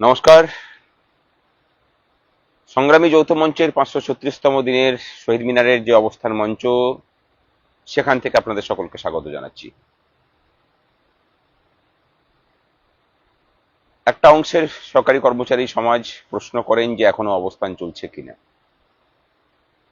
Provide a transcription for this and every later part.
নমস্কার। সংগ্রামী যৌথ মঞ্চের পাঁচশো ছত্রিশতম দিনের শহীদ মিনারের যে অবস্থান মঞ্চ, সেখান থেকে আপনাদের সকলকে স্বাগত জানাচ্ছি। একটা অংশের সরকারি কর্মচারী সমাজ প্রশ্ন করেন যে এখনও অবস্থান চলছে কিনা।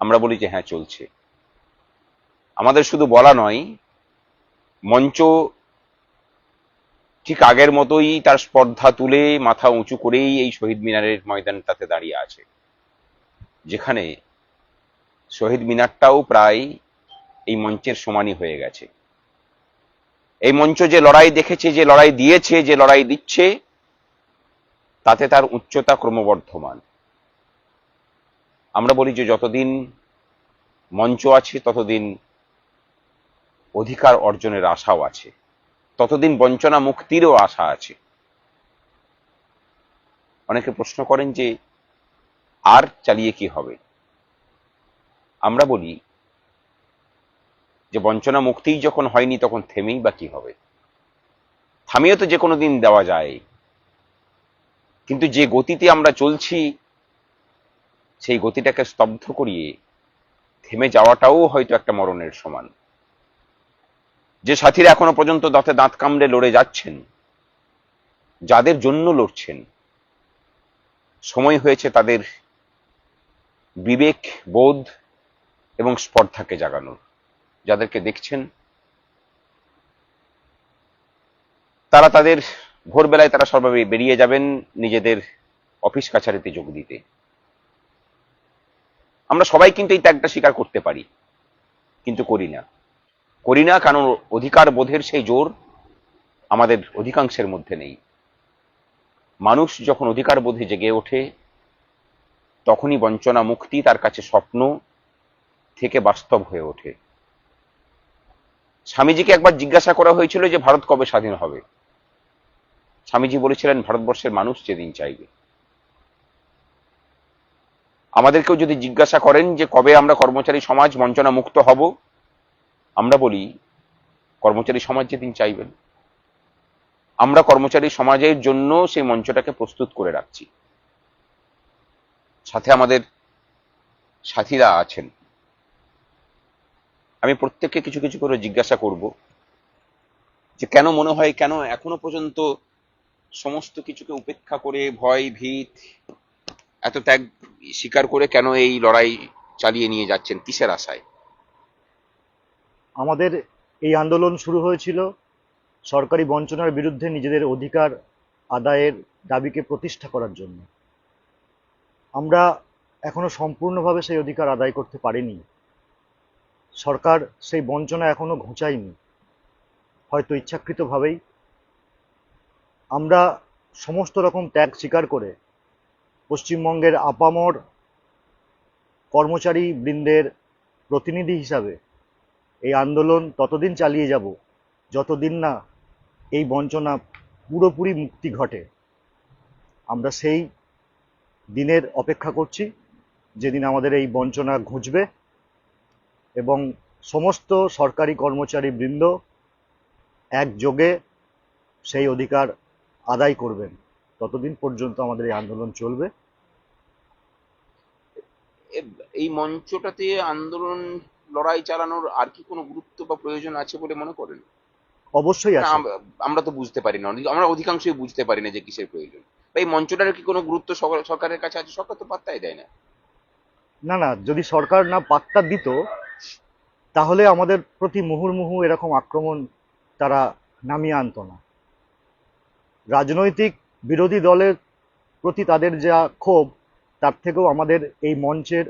আমরা বলি যে হ্যাঁ চলছে। আমাদের শুধু বলা নয়, মঞ্চ ঠিক আগের মতোই তার স্পর্ধা তুলে মাথা উঁচু করেই এই শহীদ মিনারের ময়দানটাতে দাঁড়িয়ে আছে। যেখানে শহীদ মিনারটাও প্রায় এই মঞ্চের সমানই হয়ে গেছে। এই মঞ্চ যে লড়াই দেখেছে, যে লড়াই দিয়েছে, যে লড়াই দিচ্ছে, তাতে তার উচ্চতা ক্রমবর্ধমান। আমরা বলি যে যতদিন মঞ্চ আছে, ততদিন অধিকার অর্জনের আশাও আছে। ততদিন বঞ্চনা মুক্তিরও আশা আছে। অনেকে প্রশ্ন করেন যে, আর চালিয়ে কি হবে? আমরা বলি যে, বঞ্চনা মুক্তিই যখন হয়নি তখন থেমেই বা কি হবে? থামিয়ে তো যে কোনো দিন দেওয়া যায়। কিন্তু যে গতিতে আমরা চলছি, সেই গতিটাকে স্তব্ধ করিয়ে থেমে যাওয়াটাও হয়তো একটা মরণের সমান। যে সাথীরা এখনও পর্যন্ত দাঁতে দাঁত কামড়ে লড়ে যাচ্ছেন, যাদের জন্য লড়ছেন, সময় হয়েছে তাদের বিবেক, বোধ এবং স্পর্ধাকে জাগানোর। যাদেরকে দেখছেন, তারা তাদের ভোরবেলায় তারা সর্বে বেরিয়ে যাবেন নিজেদের অফিস কাছারিতে যোগ দিতে। আমরা সবাই কিন্তু এই ত্যাগটা স্বীকার করতে পারি, কিন্তু করি না। করি না, কারণ অধিকার বোধের সেই জোর আমাদের অধিকাংশের মধ্যে নেই। মানুষ যখন অধিকার বোধে জেগে ওঠে, তখনই বঞ্চনা মুক্তি তার কাছে স্বপ্ন থেকে বাস্তব হয়ে ওঠে। স্বামীজিকে একবার জিজ্ঞাসা করা হয়েছিল যে, ভারত কবে স্বাধীন হবে? স্বামীজি বলেছিলেন, ভারতবর্ষের মানুষ যেদিন চাইবে। আমাদেরকেও যদি জিজ্ঞাসা করেন যে, কবে আমরা কর্মচারী সমাজ বঞ্চনা মুক্ত হব? আমরা বলি, কর্মচারী সমাজ যেদিন চাইবেন। আমরা কর্মচারী সমাজের জন্য সেই মঞ্চটাকে প্রস্তুত করে রাখছি। সাথে আমাদের সাথীরা আছেন। আমি প্রত্যেককে কিছু কিছু করে জিজ্ঞাসা করব যে, কেন মনে হয় কেন এখনও পর্যন্ত সমস্ত কিছুকে উপেক্ষা করে, ভয়, ভীত, এত ত্যাগ স্বীকার করে কেন এই লড়াই চালিয়ে নিয়ে যাচ্ছেন? কিসের আশায়? আমাদের এই আন্দোলন শুরু হয়েছিল সরকারি বঞ্চনার বিরুদ্ধে নিজেদের অধিকার আদায়ের দাবিকে প্রতিষ্ঠা করার জন্য। আমরা এখনও সম্পূর্ণভাবে সেই অধিকার আদায় করতে পারিনি। সরকার সেই বঞ্চনা এখনও ঘুচায়নি। হয়তো ইচ্ছাকৃতভাবেই। আমরা সমস্ত রকম ত্যাগ স্বীকার করে পশ্চিমবঙ্গের আপামর কর্মচারী বৃন্দের প্রতিনিধি হিসাবে এই আন্দোলন ততদিন চালিয়ে যাব, যতদিন না এই বঞ্চনা পুরোপুরি মুক্তি ঘটে। আমরা সেই দিনের অপেক্ষা করছি, যেদিন আমাদের এই বঞ্চনা ঘুচবে এবং সমস্ত সরকারি কর্মচারী বৃন্দ একযোগে সেই অধিকার আদায় করবেন। ততদিন পর্যন্ত আমাদের এই আন্দোলন চলবে। এই মঞ্চটাতে আন্দোলন লড়াই চালানোর আর কি কোনো গুরুত্ব বা প্রয়োজন আছে বলে মনে করেন? অবশ্যই আমরা তো বুঝতে পারি না। আমরা অধিকাংশই বুঝতে পারি না যে কিসের প্রয়োজন। এই মঞ্চটার কি কোনো গুরুত্ব সরকারের কাছে আছে? সরকার তো পাত্তাই দেয় না। না না যদি সরকার না পাত্তা দিত তাহলে আমাদের প্রতি মুহুর্মুহু এরকম আক্রমণ তারা নামিয়ে আনতো না। রাজনৈতিক বিরোধী দলের প্রতি তাদের যা ক্ষোভ তার থেকেও আমাদের এই মঞ্চের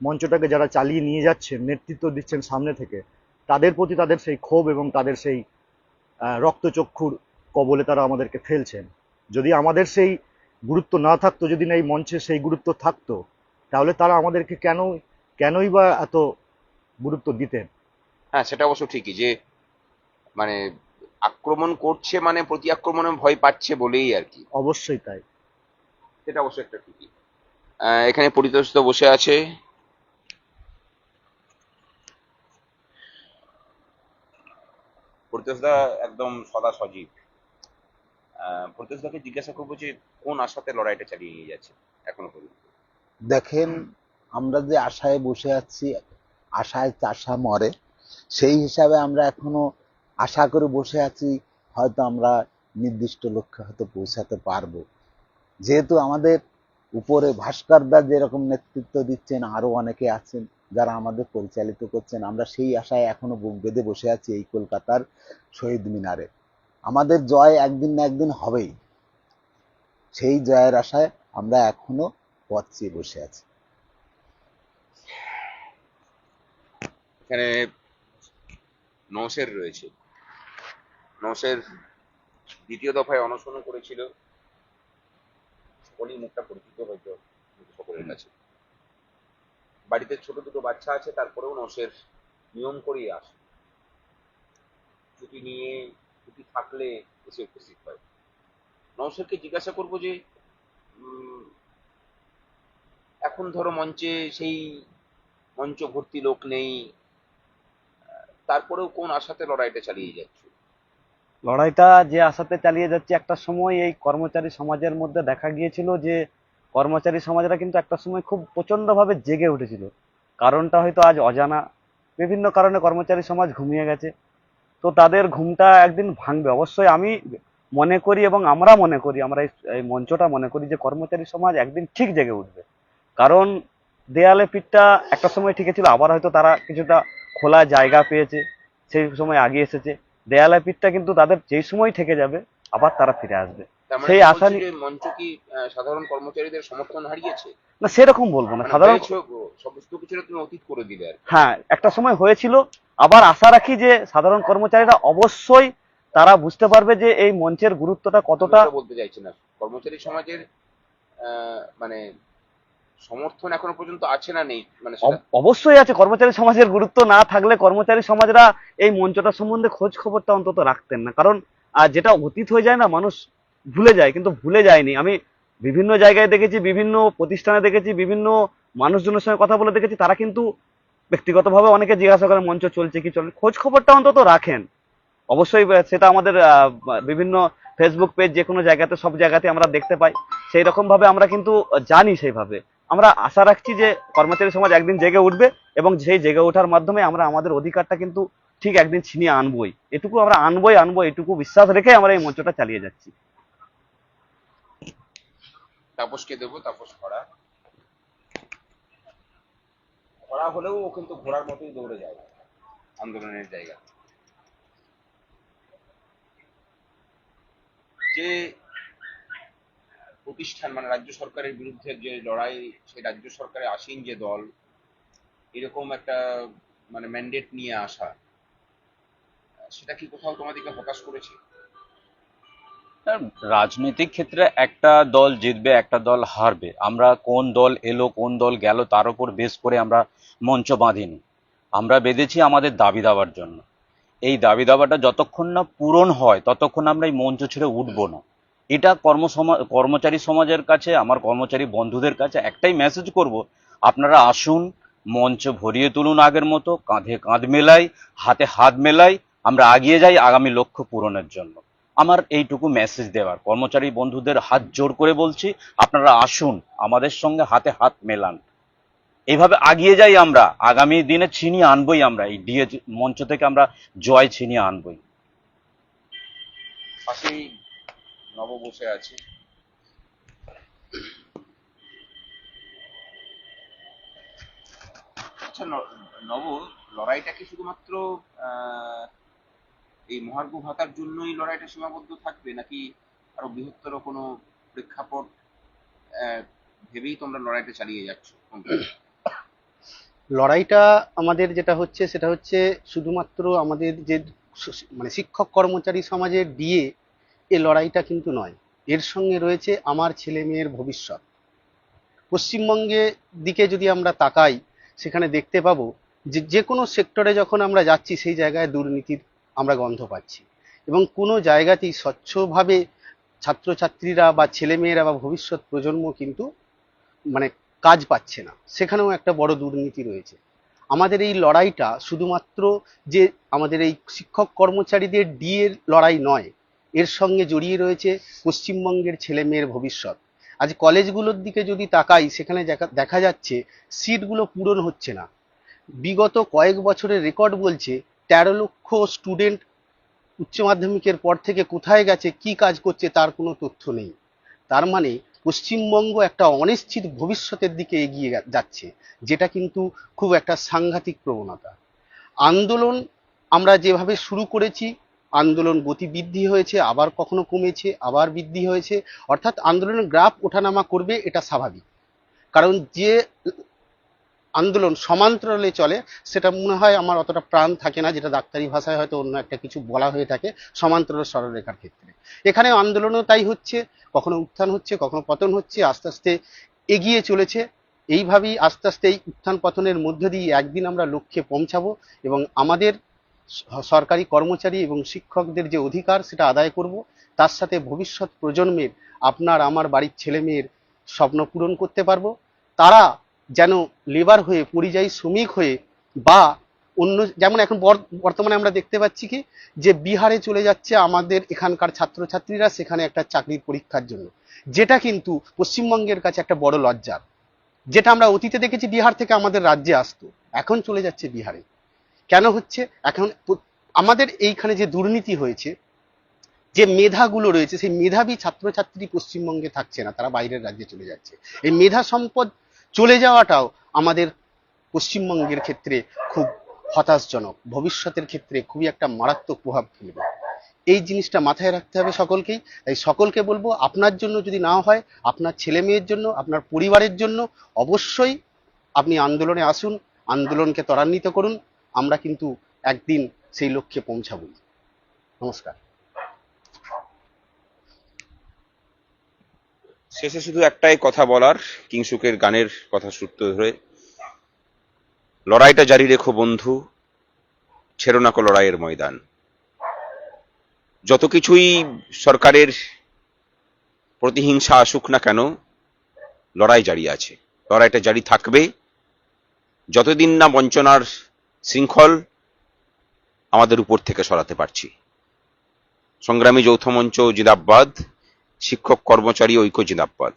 মঞ্চটাকে যারা চালিয়ে নিয়ে যাচ্ছেন নেতৃত্ব দিচ্ছেন সামনে থেকে তাদের প্রতি তাদের সেই ক্ষোভ এবং তাদের সেই রক্তচক্ষুর কবলে তারা আমাদেরকে ফেলছেন। যদি আমাদের সেই গুরুত্ব না থাকতো যদি না এই মঞ্চে সেই গুরুত্ব থাকতো তাহলে তারা আমাদেরকে কেন কেনই বা এত গুরুত্ব দিতেন? হ্যাঁ সেটা অবশ্য ঠিকই যে মানে আক্রমণ করছে মানে প্রতি আক্রমণে ভয় পাচ্ছে বলেই আর কি। অবশ্যই তাই। সেটা অবশ্য একটা ঠিকই। এখানে পরিতোষিত বসে আছে। পরিতোষদা একদম সদা সজীব। প্রত্যেকদাকে জিজ্ঞাসা করব যে, কোন আশাতে লড়াইটা চালিয়ে নিয়ে যাচ্ছে এখনও পর্যন্ত? দেখেন, আমরা যে আশায় বসে আছি, আশায় চাষা মরে, সেই হিসাবে আমরা এখনও আশা করে বসে আছি, হয়তো আমরা নির্দিষ্ট লক্ষ্যে হয়তো পৌঁছাতে পারব। যেহেতু আমাদের উপরে ভাস্করদা যেরকম নেতৃত্ব দিচ্ছেন আরও অনেকে আছেন যারা আমাদের পরিচালিত করছেন, আমরা সেই আশায় এখনও বুক বেঁধে বসে আছি এই কলকাতার শহীদ মিনারে। আমাদের জয় একদিন না একদিন হবেই। সেই জয়ের আশায় আমরা এখনও পথ চেয়ে বসে আছি। এখানে নৌসের রয়েছে। নৌসের দ্বিতীয় দফায় অনশন করেছিল। সকলেই মুখটা পরিচিত হয়তো, সকলের কাছে। বাড়িতে ছোট দুটো বাচ্চা আছে, তারপরেও নৌসের নিয়ম করেই আসে। ছুটি নিয়ে, ছুটি থাকলে এসে উপস্থিত হয়। নৌসেরকে জিজ্ঞাসা করব যে এখন ধরো মঞ্চে সেই মঞ্চ ভর্তি লোক নেই, তারপরেও কোন আশাতে লড়াইটা চালিয়ে যাচ্ছে? লড়াইটা যে আশাতে চালিয়ে যাচ্ছে, একটা সময় এই কর্মচারী সমাজের মধ্যে দেখা গিয়েছিল যে কর্মচারী সমাজরা কিন্তু একটা সময় খুব প্রচন্ডভাবে জেগে উঠেছিল। কারণটা হয়তো আজ অজানা। বিভিন্ন কারণে কর্মচারী সমাজ ঘুমিয়ে গেছে। তো তাদের ঘুমটা একদিন ভাঙবে। অবশ্যই আমি মনে করি এবং আমরা মনে করি, আমরা এই- মঞ্চটা মনে করি যে কর্মচারী সমাজ একদিন ঠিক জেগে উঠবে। কারণ দেয়ালে পিঠটা একটা সময় ঠিক ছিল, আবার হয়তো তারা কিছুটা খোলা জায়গা পেয়েছে, সেই সময় আগে এসেছে। দেয়ালে পিঠটা কিন্তু তাদের যেই সময় থেকে যাবে, আবার তারা ফিরে আসবে। সেই আশা মঞ্চ কি সাধারণ কর্মচারীদের সমর্থন হারিয়েছে? না সেরকম বলব না। মানে সাধারণ সমস্ত কিছুটা তুমি অতীত করে দিলে আর হ্যাঁ একটা সময় হয়েছিল। আবার আশা রাখি যে সাধারণ কর্মচারীরা অবশ্যই তারা বুঝতে পারবে যে এই মঞ্চের গুরুত্বটা কতটা বলতে চাইছি না। কর্মচারী সমাজের মানে সমর্থন এখনও পর্যন্ত আছে না নেই? মানে অবশ্যই আছে। কর্মচারী সমাজের গুরুত্ব না থাকলে কর্মচারী সমাজরা এই মঞ্চটা সম্বন্ধে খোঁজ খবরটা অন্তত রাখতেন না। কারণ আর যেটা অতীত হয়ে যায় না মানুষ ভুলে যায়, কিন্তু ভুলে যায়নি। আমি বিভিন্ন জায়গায় দেখেছি, বিভিন্ন প্রতিষ্ঠানে দেখেছি, বিভিন্ন মানুষজনের সঙ্গে কথা বলে দেখেছি, তারা কিন্তু ব্যক্তিগতভাবে অনেকে জিজ্ঞাসা করে, মঞ্চ চলছে কি চলছে? খোঁজ খবরটা অন্তত রাখেন। অবশ্যই সেটা আমাদের বিভিন্ন ফেসবুক পেজ যে কোনো জায়গাতে, সব জায়গাতে আমরা দেখতে পাই। সেই রকম ভাবে আমরা কিন্তু জানি সেইভাবে। আমরা আশা রাখছি যে কর্মচারী সমাজ একদিন জেগে উঠবে এবং সেই জেগে ওঠার মাধ্যমে আমরা আমাদের অধিকারটা কিন্তু ঠিক একদিন ছিনিয়ে আনবই। এটুকু আমরা আনবই আনব এটুকু বিশ্বাস রেখে আমরা এই মঞ্চটা চালিয়ে যাচ্ছি। তাপসকে দেবো, তাপস খরা খরা হলেও ও কিন্তু ঘোড়ার মতোই দৌড়ে যায়, আন্দোলনের জায়গা। যে প্রতিষ্ঠান মানে রাজ্য সরকারের বিরুদ্ধে যে লড়াই, সেই রাজ্য সরকারে আসীন যে দল, এরকম একটা মানে ম্যান্ডেট নিয়ে আসা, সেটা কি কোথাও তোমাদেরকে হতাশ করেছে? রাজনৈতিক ক্ষেত্রে একটা দল জিতবে, একটা দল হারবে। আমরা কোন দল এলো, কোন দল গেল, তার উপর বেস করে আমরা মঞ্চ বাঁধিনি। আমরা বেঁধেছি আমাদের দাবি দাবার জন্য। এই দাবি দাবাটা যতক্ষণ না পূরণ হয়, ততক্ষণ আমরা এই মঞ্চ ছেড়ে উঠবো না। এটা কর্মসমা, কর্মচারী সমাজের কাছে, আমার কর্মচারী বন্ধুদের কাছে একটাই মেসেজ করব। আপনারা আসুন, মঞ্চ ভরিয়ে তুলুন আগের মতো, কাঁধে কাঁধ মেলাই, হাতে হাত মেলাই, আমরা আগিয়ে যাই আগামী লক্ষ্য পূরণের জন্য। আমার এইটুকু মেসেজ দেওয়ার। কর্মচারী বন্ধুদের হাত জোর করে বলছি আপনারা আসুন আমাদের সঙ্গে হাতে হাত মেলান। এইভাবে আগিয়ে যাই আমরা আগামী দিনে ছিনিয়ে আনবই আমরা এই ডিএ মঞ্চ থেকে আমরা জয় ছিনিয়ে আনবই। নব বসে আছে। আচ্ছা নব লড়াইটা কি শুধুমাত্র আহ, এই মহার্ঘ ভাতার জন্যই লড়াইটা সীমাবদ্ধ থাকবে নাকি আরও বৃহত্তর কোনো প্রেক্ষাপট ভেবেই তোমরা লড়াইটা চালিয়ে যাচ্ছ? লড়াইটা আমাদের যেটা হচ্ছে, সেটা হচ্ছে শুধুমাত্র আমাদের যে মানে শিক্ষক কর্মচারী সমাজের দিয়ে এ লড়াইটা কিন্তু নয়। এর সঙ্গে রয়েছে আমার ছেলে মেয়ের ভবিষ্যৎ। পশ্চিমবঙ্গে দিকে যদি আমরা তাকাই, সেখানে দেখতে পাবো যে যে কোনো সেক্টরে যখন আমরা যাচ্ছি, সেই জায়গায় দুর্নীতির আমরা গন্ধ পাচ্ছি। এবং কোনো জায়গাতেই স্বচ্ছভাবে ছাত্রছাত্রীরা বা ছেলেমেয়েরা বা ভবিষ্যৎ প্রজন্ম কিন্তু মানে কাজ পাচ্ছে না। সেখানেও একটা বড় দুর্নীতি রয়েছে। আমাদের এই লড়াইটা শুধুমাত্র যে আমাদের এই শিক্ষক কর্মচারীদের ডিএর লড়াই নয়, এর সঙ্গে জড়িয়ে রয়েছে পশ্চিমবঙ্গের ছেলে মেয়ের ভবিষ্যৎ। আজ কলেজগুলোর দিকে যদি তাকাই, সেখানে দেখা যাচ্ছে, সিটগুলো পূরণ হচ্ছে না। বিগত কয়েক বছরের রেকর্ড বলছে তেরো লক্ষ স্টুডেন্ট উচ্চ মাধ্যমিকের পর থেকে কোথায় গেছে, কি কাজ করছে তার কোনো তথ্য নেই। তার মানে পশ্চিমবঙ্গ একটা অনিশ্চিত ভবিষ্যতের দিকে এগিয়ে যাচ্ছে, যেটা কিন্তু খুব একটা সাংঘাতিক প্রবণতা। আন্দোলন আমরা যেভাবে শুরু করেছি, আন্দোলন গতি বৃদ্ধি হয়েছে, আবার কখনো কমেছে, আবার বৃদ্ধি হয়েছে, অর্থাৎ আন্দোলনের গ্রাফ ওঠানামা করবে এটা স্বাভাবিক। কারণ যে আন্দোলন সমান্তরালে চলে, সেটা মনে হয় আমার অতটা প্রাণ থাকে না, যেটা ডাক্তারি ভাষায় হয়তো অন্য একটা কিছু বলা হয়ে থাকে সমান্তরাল সরলরেখার ক্ষেত্রে। এখানে আন্দোলনও তাই হচ্ছে, কখনো উত্থান হচ্ছে, কখনো পতন হচ্ছে, আস্তে আস্তে এগিয়ে চলেছে। এইভাবেই আস্তে আস্তে এই উত্থান পতনের মধ্য দিয়ে একদিন আমরা লক্ষ্যে পৌঁছাবো এবং আমাদের সরকারি কর্মচারী এবং শিক্ষকদের যে অধিকার সেটা আদায় করব, তার সাথে ভবিষ্যৎ প্রজন্মের আপনার আমার বাড়ির ছেলে মেয়ের স্বপ্ন পূরণ করতে পারব। তারা যেন লেবার হয়ে, পরিযায়ী শ্রমিক হয়ে বা অন্য, যেমন এখন বর- বর্তমানে আমরা দেখতে পাচ্ছি কি, যে বিহারে চলে যাচ্ছে আমাদের এখানকার ছাত্রছাত্রীরা সেখানে একটা চাকরির পরীক্ষার জন্য। যেটা কিন্তু পশ্চিমবঙ্গের কাছে একটা বড় লজ্জার। যেটা আমরা অতীতে দেখেছি বিহার থেকে আমাদের রাজ্যে আসতো, এখন চলে যাচ্ছে বিহারে। কেন হচ্ছে? এখন আমাদের এইখানে যে দুর্নীতি হয়েছে, যে মেধাগুলো রয়েছে, সেই মেধাবী ছাত্রছাত্রী পশ্চিমবঙ্গে থাকছে না, তারা বাইরের রাজ্যে চলে যাচ্ছে। এই মেধা সম্পদ চলে যাওয়াটাও আমাদের পশ্চিমবঙ্গের ক্ষেত্রে খুব হতাশজনক। ভবিষ্যতের ক্ষেত্রে খুবই একটা মারাত্মক প্রভাব ফেলবে। এই জিনিসটা মাথায় রাখতে হবে সকলকেই। তাই সকলকে বলব, আপনার জন্য যদি না হয়, আপনার ছেলে মেয়ের জন্য, আপনার পরিবারের জন্য অবশ্যই আপনি আন্দোলনে আসুন, আন্দোলনকে ত্বরান্বিত করুন। আমরা কিন্তু একদিন সেই লক্ষ্যে পৌঁছাবো নমস্কার। শেষে শুধু একটাই কথা বলার কিংসুকের গানের কথা সূত্র ধরে, লড়াইটা জারি রেখো বন্ধু, ছেড়ো না লড়াইয়ের ময়দান। যত কিছুই সরকারের প্রতিহিংসা আসুক না কেন, লড়াই জারি আছে। লড়াইটা জারি থাকবে। যতদিন না বঞ্চনার শৃঙ্খল আমাদের উপর থেকে সরাতে পারছি। সংগ্রামী যৌথ মঞ্চ জিন্দাবাদ শিক্ষক কর্মচারী ঐক্য জিন্দাবাদ।